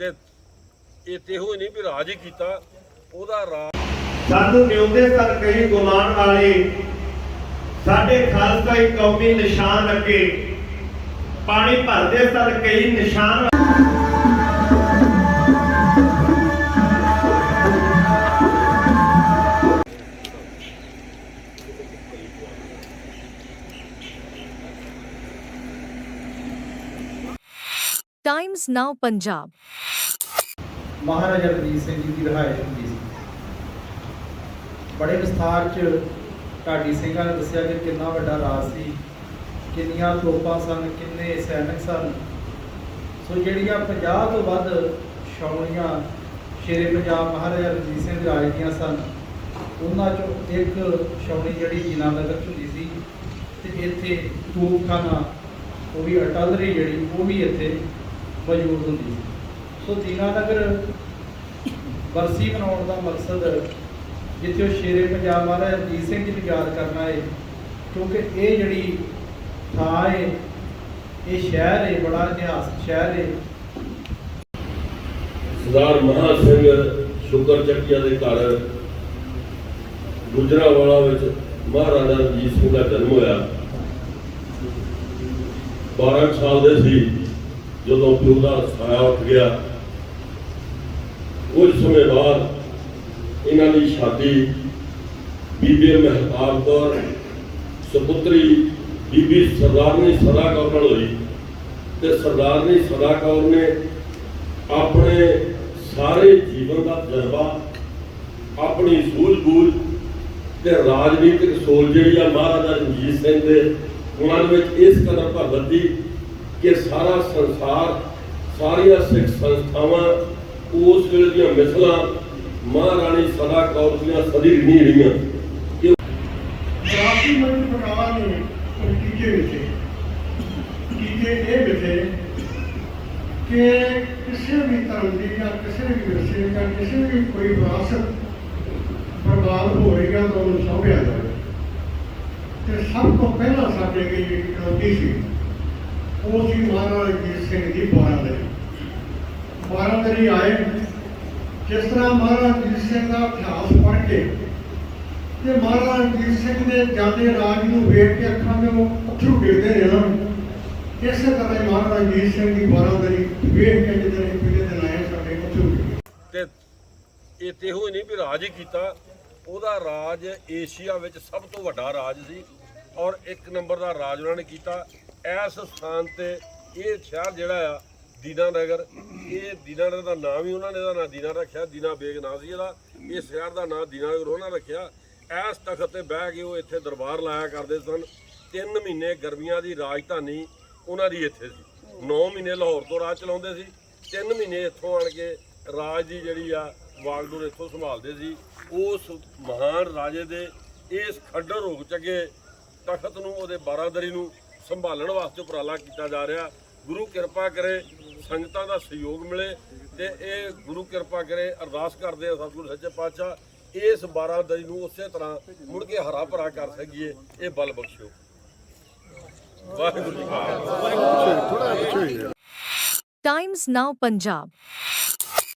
ਤੇ ਇਹ ਤੇ ਨਹੀਂ ਵੀ ਰਾਜ ਹੀ ਕੀਤਾ, ਉਹਦਾ ਰਾਜ ਸਾਨੂੰ ਨਿਉਂਦੇ ਸਨ ਕਈ ਗੁਮਾਨ ਵਾਲੇ, ਸਾਡੇ ਖਾਲਸਾਈ ਕੌਮੀ ਨਿਸ਼ਾਨ ਅੱਗੇ ਪਾਣੀ ਭਰਦੇ ਸਨ ਕਈ ਨਿਸ਼ਾਨ ਟਾਈਮਜ਼ ਨਾਓ ਪੰਜਾਬ ਮਹਾਰਾਜਾ ਰਣਜੀਤ ਸਿੰਘ ਜੀ ਦੀ ਰਿਹਾਇਸ਼ ਹੁੰਦੀ ਸੀ। ਬੜੇ ਵਿਸਥਾਰ ਚ ਢਾਡੀ ਸਿੰਘਾਂ ਨੇ ਦੱਸਿਆ ਕਿ ਕਿੰਨਾ ਵੱਡਾ ਰਾਜ ਸੀ, ਕਿੰਨੀਆਂ ਤੋਪਾਂ ਸਨ, ਕਿੰਨੇ ਸੈਨਿਕ ਸਨ। ਸੋ ਜਿਹੜੀਆਂ 50 ਤੋਂ ਵੱਧ ਛਾਉਣੀਆਂ ਸ਼ੇਰੇ ਪੰਜਾਬ ਮਹਾਰਾਜਾ ਰਣਜੀਤ ਸਿੰਘ ਦੇ ਰਾਜ ਦੀਆਂ ਸਨ, ਉਹਨਾਂ ਚੋਂ ਇੱਕ ਛਾਉਣੀ ਜਿਹੜੀ ਜੀਨਾ ਨਗਰ ਚ ਹੁੰਦੀ ਸੀ, ਤੇ ਇੱਥੇ ਤੋਪਖਾਨਾ ਉਹ ਵੀ ਅਟਲਰੀ ਜਿਹੜੀ, ਉਹ ਵੀ ਇੱਥੇ ਮੌਜੂਦ ਹੁੰਦੀ ਸੋ ਦੀਨਾਨਗਰ ਬਰਸੀ ਮਨਾਉਣ ਦਾ ਮਕਸਦ ਜਿੱਥੇ ਉਹ ਸ਼ੇਰੇ ਪੰਜਾਬ ਮਹਾਰਾਜਾ ਰਣਜੀਤ ਸਿੰਘ ਜੀ ਨੂੰ ਯਾਦ ਕਰਨਾ ਹੈ ਕਿਉਂਕਿ ਇਹ ਜਿਹੜੀ ਥਾਂ ਹੈ ਇਹ ਸ਼ਹਿਰ ਹੈ ਬੜਾ ਇਤਿਹਾਸਕ ਸ਼ਹਿਰ ਹੈ ਸਰਦਾਰ ਮਹਾ ਸਿੰਘ ਸ਼ੁਕਰ ਚੱਕੀਆ ਦੇ ਘਰ ਗੁਜਰਾਵਾਲਾ ਵਿੱਚ ਮਹਾਰਾਜਾ ਰਣਜੀਤ ਸਿੰਘ ਦਾ ਜਨਮ ਹੋਇਆ। 12 ਸਾਲ ਦੇ ਸੀ। ਜਦੋਂ ਪਿਓ ਦਾ ਸਾਇਆ ਉੱਠ ਗਿਆ, ਕੁਝ ਸਮੇਂ ਬਾਅਦ ਇਹਨਾਂ ਦੀ ਸ਼ਾਦੀ ਬੀਬੀ ਮਹਿਤਾਬ ਕੌਰ, ਸੁਪੁੱਤਰੀ ਬੀਬੀ ਸਰਦਾਰਨੀ ਸਦਾ ਕੌਰ ਨਾਲ ਹੋਈ ਤੇ ਸਰਦਾਰਨੀ ਸਦਾ ਕੌਰ ਨੇ ਆਪਣੇ ਸਾਰੇ ਜੀਵਨ ਦਾ ਤਜਰਬਾ, ਆਪਣੀ ਸੂਝ-ਬੂਝ ਤੇ ਰਾਜਨੀਤਿਕ ਸੋਚ ਜਿਹੜੀ ਆ ਮਹਾਰਾਜਾ ਰਣਜੀਤ ਸਿੰਘ ਦੇ ਉਹਨਾਂ ਵਿੱਚ ਇਸ ਕਦਰ ਭਗਤ ਦੀ ਕਿ ਸਾਰਾ ਸੰਸਾਰ, ਸਾਰੀਆਂ ਸਿੱਖ ਸੰਸਥਾਵਾਂ ਉਸ ਵੇਲੇ ਦੀਆਂ ਮਿਸਲਾਂ ਮਹਾਰਾਣੀ ਸਦਾ ਕੌਰ ਦੀਆਂ ਸਦੀ ਨਹੀਂ ਰਹੀਆਂ। ਕਿ ਜਾਤੀ ਮਨ ਪ੍ਰਕਾਰ ਨੇ ਨਤੀਜੇ ਵਿੱਚ ਟੀਕੇ ਇਹ ਵਿਖੇ ਕਿ ਕਿਸੇ ਵੀ ਧਰਮ ਦੀ ਜਾਂ ਕਿਸੇ ਵੀ ਵਿਰਸੇ ਜਾਂ ਕਿਸੇ ਵੀ ਕੋਈ ਵਿਰਾਸਤ ਬਰਬਾਦ ਹੋ ਤਾਂ ਉਹਨੂੰ ਸੌਂਪਿਆ ਜਾਵੇ। ਤੇ ਸਭ ਤੋਂ ਪਹਿਲਾਂ ਸਾਡੇ ਲਈ ਜਿਹੜੀ ਚੁਣੌਤੀ ਸੀ। ਉਹ ਸੀ ਮਹਾਰਾਜਾ ਰਣਜੀਤ ਸਿੰਘ ਦੀ ਬਾਰਾਦਰੀ ਬਾਰਾਦਰੀ ਆਏ। ਜਿਸ ਤਰ੍ਹਾਂ ਮਹਾਰਾਜਾ ਰਣਜੀਤ ਸਿੰਘ ਦਾ ਇਤਿਹਾਸ ਪੜ੍ਹ ਕੇ ਤੇ ਮਹਾਰਾਜਾ ਰਣਜੀਤ ਸਿੰਘ ਦੇ ਜਾਂਦੇ ਰਾਜ ਨੂੰ ਵੇਖ ਕੇ ਅੱਖਾਂ ਦੇ ਉਹ ਡਿੱਗਦੇ ਨੇ ਨਾ ਇਸੇ ਤਰ੍ਹਾਂ ਮਹਾਰਾਜਾ ਰਣਜੀਤ ਸਿੰਘ ਦੀ ਬਾਰਾਦਰੀ ਵੇਖ ਕੇ ਜਦੋਂ ਇਹ ਦਿਨ ਆਏ, ਸਾਡੇ ਅਥਰੂ ਤੇ ਇਹ ਤੇ ਹੋਈ ਨਹੀਂ ਵੀ ਰਾਜ ਹੀ ਕੀਤਾ। ਉਹਦਾ ਰਾਜ ਏਸ਼ੀਆ ਵਿੱਚ ਸਭ ਤੋਂ ਵੱਡਾ ਰਾਜ ਸੀ ਔਰ ਇੱਕ ਨੰਬਰ ਦਾ ਰਾਜ ਉਹਨਾਂ ਨੇ ਕੀਤਾ। ਇਸ ਸਥਾਨ ਤੇ ਇਹ ਸ਼ਹਿਰ ਜਿਹੜਾ ਆ ਦੀਨਾਨਗਰ ਇਹ ਦੀਨਾਨਗਰ ਦਾ ਨਾਮ ਹੀ ਉਹਨਾਂ ਨੇ ਇਹਦਾ ਨਾਂ ਦੀਨਾ ਰੱਖਿਆ, ਦੀਨਾ ਬੇਗ ਨਾਂ ਸੀ ਇਹਦਾ। ਇਹ ਸ਼ਹਿਰ ਦਾ ਨਾਂ ਦੀਨਾਨਗਰ ਉਹਨਾਂ ਰੱਖਿਆ। ਇਸ ਤਖਤ ਤੇ ਬਹਿ ਕੇ ਉਹ ਇੱਥੇ ਦਰਬਾਰ ਲਾਇਆ ਕਰਦੇ ਸਨ। ਤਿੰਨ ਮਹੀਨੇ ਗਰਮੀਆਂ ਦੀ ਰਾਜਧਾਨੀ ਉਹਨਾਂ ਦੀ ਇੱਥੇ ਸੀ। 9 ਮਹੀਨੇ ਲਾਹੌਰ ਤੋਂ ਰਾਜ ਚਲਾਉਂਦੇ ਸੀ। ਤਿੰਨ ਮਹੀਨੇ ਇੱਥੋਂ ਆਣ ਕੇ ਰਾਜ ਦੀ ਜਿਹੜੀ ਆ ਵਾਗਡੋਰ ਇੱਥੋਂ ਸੰਭਾਲਦੇ ਸੀ। ਉਸ ਮਹਾਨ ਰਾਜੇ ਦੇ ਇਸ ਖੱਡਰ ਰੋਗ ਚੱਗੇ ਤਖਤ ਨੂੰ, ਉਹਦੇ ਬਾਰਾਦਰੀ ਨੂੰ ਸੰਭਾਲਣ ਵਾਸਤੇ ਉਪਰਾਲਾ ਕੀਤਾ ਜਾ ਰਿਹਾ। ਗੁਰੂ ਕਿਰਪਾ ਕਰੇ, ਸੰਗਤਾਂ ਦਾ ਸਹਿਯੋਗ ਮਿਲੇ ਤੇ ਇਹ ਗੁਰੂ ਕਿਰਪਾ ਕਰੇ, ਅਰਦਾਸ ਕਰਦੇ ਆ ਸਤਿਗੁਰੂ ਸੱਚੇ ਪਾਤਸ਼ਾਹ, ਇਸ ਬਾਰਾਦਰੀ ਨੂੰ ਉਸੇ ਤਰ੍ਹਾਂ ਮੁੜ ਕੇ ਹਰਾ ਭਰਾ ਕਰ ਸਕੀਏ, ਇਹ ਬਲ ਬਖਸ਼ਿਓ। ਵਾਹਿਗੁਰੂ ਜੀ ਕਾ ਖਾਲਸਾ। Times Now Punjab